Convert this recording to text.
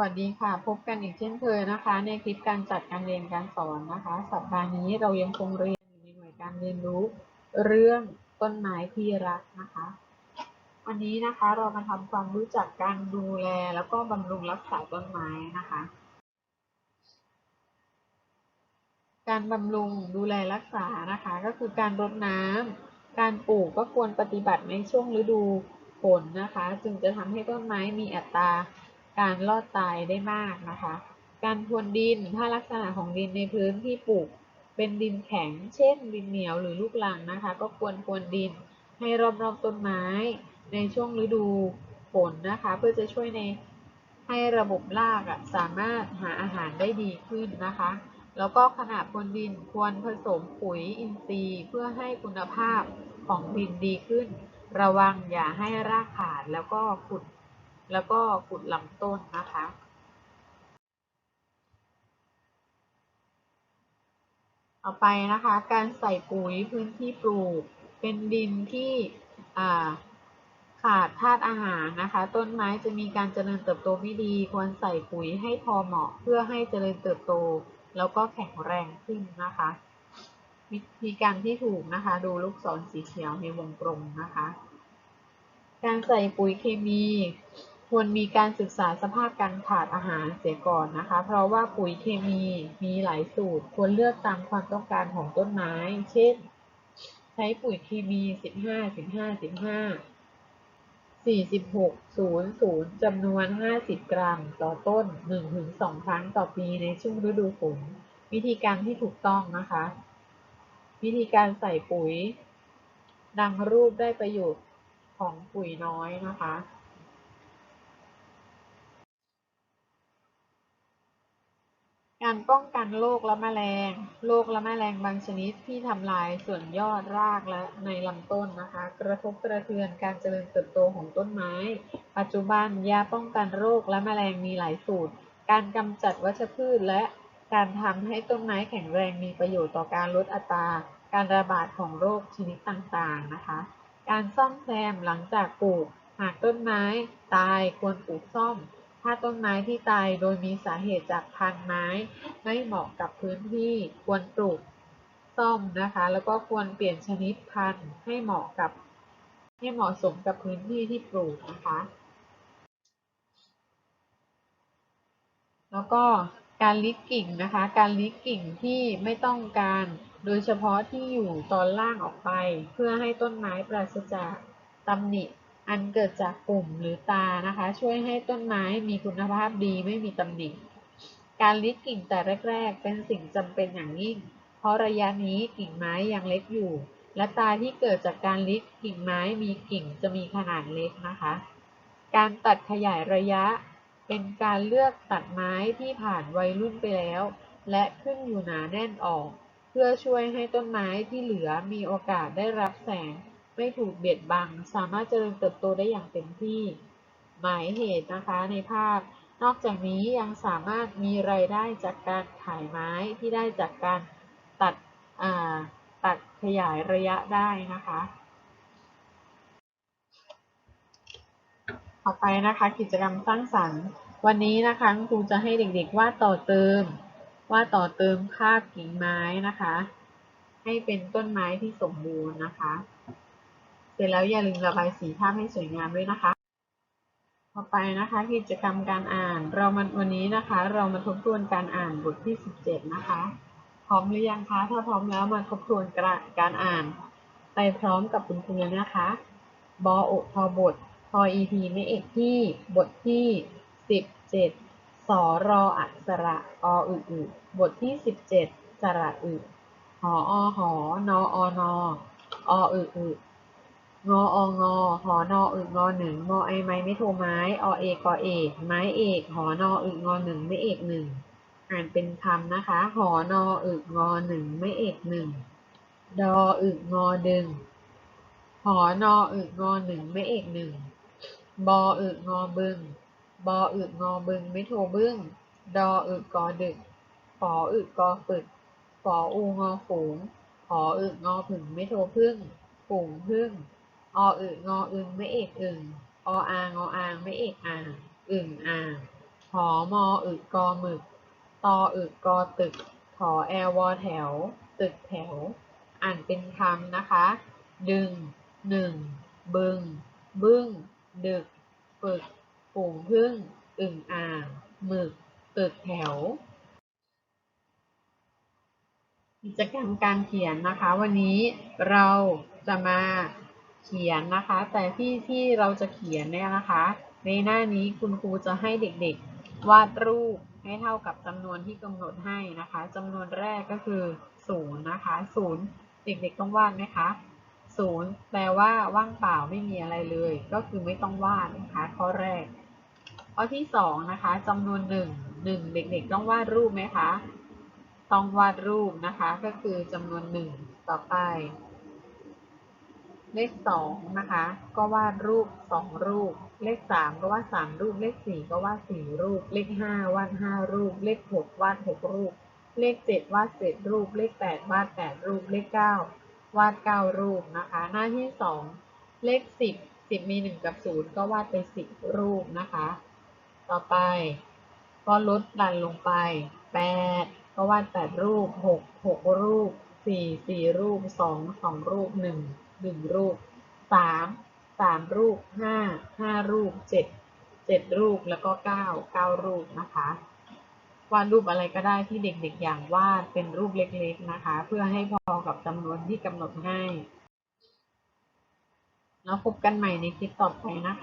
วัสดีค่ะ พบกันอีกเช่นเคยนะคะ ในคลิปการจัดการเรียนการสอนนะคะ สัปดาห์นี้เรายังคงเรียนอยู่ในหน่วยการเรียนรู้ เรื่องต้นไม้ที่รักนะคะ วันนี้นะคะเรามาทำความรู้จักการดูแลแล้วก็บำรุงรักษาต้นไม้นะคะ การบำรุงดูแลรักษานะคะ ก็คือการรดน้ำการปลูกก็ควรปฏิบัติในช่วงฤดูฝนนะคะ จึงจะทำให้ต้นไม้มีอัตรา การรอดตายได้มากนะคะ การพรวนดินถ้าลักษณะของดินในพื้นที่ปลูกเป็นดินแข็ง เช่น ดินเหนียวหรือลูกลังนะคะ ก็ควรพรวนดินให้รอบๆต้นไม้ ในช่วงฤดูฝนนะคะ เพื่อจะช่วยในให้ระบบรากอะสามารถหาอาหารได้ดีขึ้นนะคะ แล้วก็ขณะพรวนดินควรผสมปุ๋ยอินทรีย์เพื่อให้คุณภาพของดินดีขึ้น ระวังอย่าให้รากขาดแล้วก็ขุด แล้วก็ขุดลำต้นนะคะ เอาไปนะคะ การใส่ปุ๋ยพื้นที่ปลูก เป็นดินที่อ่าขาดธาตุอาหารนะคะ ต้นไม้จะมีการเจริญเติบโตไม่ดี ควรใส่ปุ๋ยให้พอเหมาะเพื่อให้เจริญเติบโต แล้วก็แข็งแรงขึ้นนะคะวิธีการที่ถูกนะคะ ดูลูกศรสีเขียวในวงกลมนะคะ การใส่ปุ๋ยเคมี ควรมีการศึกษาสภาพการขาดอาหารเสียก่อนนะคะ เพราะว่าปุ๋ยเคมีมีหลายสูตร ควรเลือกตามความต้องการของต้นไม้ เช่น ใช้ปุ๋ยเคมี 15 15 15 46 00 จำนวน 50 กรัม ต่อต้น 1-2 ครั้งต่อปีในช่วงฤดูฝน วิธีการที่ถูกต้องนะคะ วิธีการใส่ปุ๋ย ดังรูปได้ประโยชน์ของปุ๋ยน้อยนะคะ การป้องกันโรคและแมลง โรคและแมลงบางชนิดที่ทำลายส่วนยอดรากและในลำต้นนะคะ กระทบกระเทือนการเจริญเติบโตของต้นไม้ ปัจจุบันยาป้องกันโรคและแมลงมีหลายสูตร การกำจัดวัชพืชและการทำให้ต้นไม้แข็งแรงมีประโยชน์ต่อการลดอัตรา การระบาดของโรคชนิดต่างๆนะคะ การซ่อมแซมหลังจากปลูก หากต้นไม้ตายควรปลูกซ่อม ถ้าต้นไม้ที่ตายโดยมีสาเหตุจากพันธุ์ไม้ไม่เหมาะกับพื้นที่ควรปลูกซ่อมนะคะ แล้วก็ควรเปลี่ยนชนิดพันธุ์ให้เหมาะกับ ให้เหมาะสมกับพื้นที่ที่ปลูกนะคะ แล้วก็การลิดกิ่งนะคะ การลิดกิ่งที่ไม่ต้องการ โดยเฉพาะที่อยู่ตอนล่างออกไป เพื่อให้ต้นไม้ปราศจากตำหนิ อันเกิดจากปุ่มหรือตานะคะ ช่วยให้ต้นไม้มีคุณภาพดีไม่มีตำหนิการลิดกิ่งแต่แรก ๆ เป็นสิ่งจำเป็นอย่างยิ่ง เพราะระยะนี้กิ่งไม้ยังเล็กอยู่ และตาที่เกิดจากการลิดกิ่งไม้มีกิ่งจะมีขนาดเล็กนะคะ การตัดขยายระยะ เป็นการเลือกตัดไม้ที่ผ่านวัยรุ่นไปแล้ว และขึ้นอยู่หนาแน่นออก เพื่อช่วยให้ต้นไม้ที่เหลือมีโอกาสได้รับแสง ไม่ถูกเบียดบัง สามารถเจริญเติบโตได้อย่างเต็มที่ หมายเหตุนะคะในภาพ นอกจากนี้ยังสามารถมีรายได้จากการขายไม้ที่ได้จากการตัดตัดขยายระยะได้นะคะ ต่อไปนะคะกิจกรรมสร้างสรรค์ วันนี้นะคะครูจะให้เด็กๆวาดต่อเติมวาดต่อเติมภาพกิ่งไม้นะคะ ให้เป็นต้นไม้ที่สมบูรณ์นะคะ เสร็จแล้วอย่าลืมระบายสีภาพให้สวยงามด้วยนะคะ ต่อไปนะคะกิจกรรมการอ่าน เรามาวันนี้นะคะ เรามาทบทวนการอ่านบทที่ 17 นะคะ พร้อมหรือยังคะ ถ้าพร้อมแล้วมาทบทวนการอ่าน ไปพร้อมกับคุณครูนะคะ บออทอบทพอ EP ไม่เอกที่บทที่ 17 สอรออักษระออึอึบทที่ 17 สระอึหออหอนออนอออึอึ งอองอหอนออึงอหนึ่งงอไอไม้ไม่โทรไม้อเอกอเอกไม้เอกหอนออึงอหนึ่งไม่เอกหนึ่งอ่านเป็นคำนะคะ หอนออึงอหนึ่งไม่เอกหนึ่งดออึงอดึงหอนออึงอหนึ่งไม่เอกหนึ่งบออึงอบึงบออึงอบึงไม่โทรบึ้งดออึกอดึกฝออึกอฝึกฝออูงอฝูงหออึงอผึ่งไม่โทรพึ่งฝูงพึ่ง ออึงออึงไม่เอกอึงออางออางไม่เอกอ่างอึ่งอ่างหอมออึกกอหมึกตออึกกอตึกถอแอลวอแถว ตึกแถว อ่านเป็นคำนะคะ ดึงหนึ่งบึง บึ้ง ดึกปึกฝูงพึ่ง อึ่งอ่างหมึก ตึกแถว กิจกรรมการเขียนนะคะ วันนี้เราจะมา เขียนนะคะ แต่ที่ที่เราจะเขียนเนี่ยนะคะ ในหน้านี้คุณครูจะให้เด็กๆ วาดรูปให้เท่ากับจำนวนที่กำหนดให้นะคะจำนวนแรกก็คือศูนย์นะคะศูนย์เด็กๆต้องวาดไหมคะศูนย์แปลว่าว่างเปล่าไม่มีอะไรเลย ก็คือไม่ต้องวาดนะคะ ข้อแรก ข้อที่สองนะคะจำนวนหนึ่งหนึ่งเด็กๆ ต้องวาดรูปไหมคะ ต้องวาดรูปนะคะ ก็คือจำนวนหนึ่งต่อไป เลขสองนะคะ ก็วาดรูปสองรูป เลขสามก็วาดสามรูป เลขสี่ก็วาดสี่รูป เลขห้าวาดห้ารูป เลขหกวาดหกรูป เลขเจ็ดวาดเจ็ดรูป เลขแปดวาดแปดรูป เลขเก้าวาดเก้ารูปนะคะ หน้าที่สองเลขสิบสิบมีหนึ่งกับศูนย์ก็วาดไปสิบรูปนะคะ ต่อไป ก็ลดดันลงไปแปดก็วาดแปดรูปหกหกรูปสี่สี่รูปสองสองรูปหนึ่ง หนึ่งรูปสามสามรูปห้าห้ารูปเจ็ดเจ็ดรูปแล้วก็เก้าเก้ารูปนะคะวาดรูปอะไรก็ได้ที่เด็กๆอย่างวาดเป็นรูปเล็กๆนะคะ เพื่อให้พอกับจำนวนที่กำหนดให้แล้วพบกันใหม่ในคลิปต่อไปนะคะ